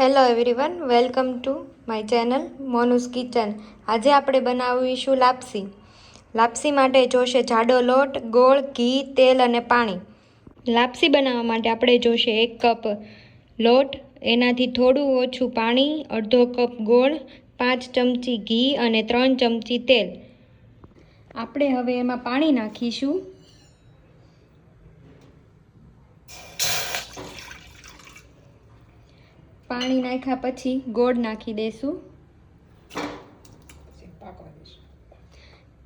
Hello everyone welcome to my channel Monu's kitchen આજે આપણે બનાવીશું લાપસી. લાપસી માટે જોશે જાડો લોટ, ગોળ, ઘી, તેલ અને પાણી. લાપસી બનાવવા માટે આપણે જોશે એક કપ લોટ, એનાથી થોડું ઓછું પાણી, અડધો કપ ગોળ, પાંચ ચમચી ઘી અને ત્રણ ચમચી તેલ. આપણે હવે એમાં પાણી નાખીશું. પાણી નાખ્યા પછી ગોળ નાખી દઈશું.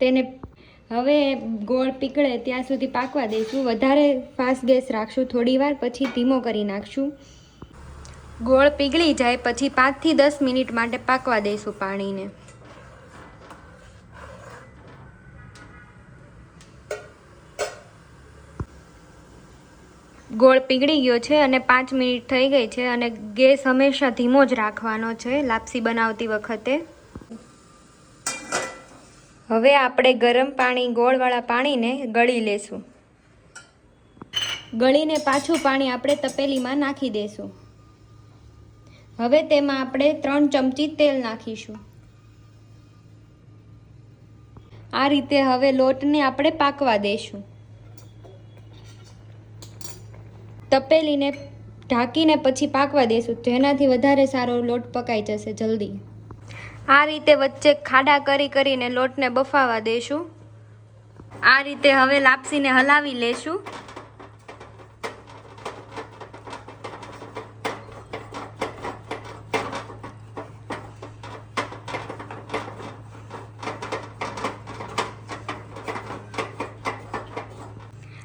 તેને હવે ગોળ પીકળે ત્યાં સુધી પાકવા દઈશું. વધારે ફાસ્ટ ગેસ રાખશું થોડી વાર પછી ધીમો કરી નાખશું. ગોળ પીગળી જાય પછી પાંચથી દસ મિનિટ માટે પાકવા દઈશું પાણીને. ગોળ પીગળી ગયો છે અને પાંચ મિનિટ થઈ ગઈ છે અને ગેસ હંમેશા ધીમો જ રાખવાનો છે, લાપસી બનાવતી વખતે. હવે આપણે ગરમ પાણી, ગોળવાળા પાણીને ગળી લેશું. ગળીને પાછું પાણી આપણે તપેલીમાં નાખી દઈશું હવે તેમાં આપણે ત્રણ ચમચી તેલ નાખીશું. આ રીતે હવે લોટને આપણે પાકવા દઈશું તપેલીને ઢાંકીને પછી પાકવા દઈશું જેનાથી વધારે સારો લોટ પકાઈ જશે જલ્દી. આ રીતે વચ્ચે ખાડા કરી કરીને લોટને બફાવા દઈશું આ રીતે હવે લાપસીને હલાવી લેશું.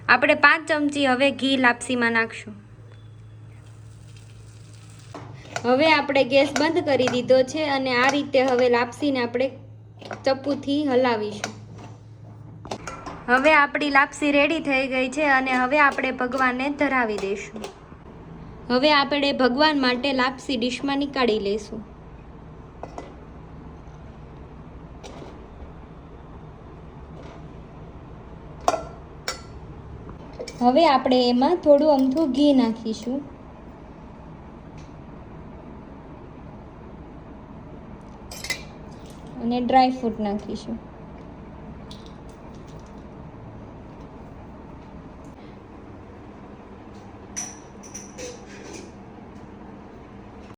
આપણે પાંચ ચમચી હવે ઘી લાપસીમાં નાખશું. હવે આપણે ગેસ બંધ કરી દીધો છે અને આ રીતે હવે લાપસીને આપણે ચપ્પુથી હલાવીશું. હવે આપણી લાપસી રેડી થઈ ગઈ છે અને હવે આપણે ભગવાનને ધરાવી દઈશું. હવે આપણે ભગવાન માટે લાપસી ડીશમાં નીકાળી લઈશું. હવે આપણે એમાં થોડું અમથું ઘી નાખીશું. અને ડ્રાય ફ્રૂટ નાખીશું.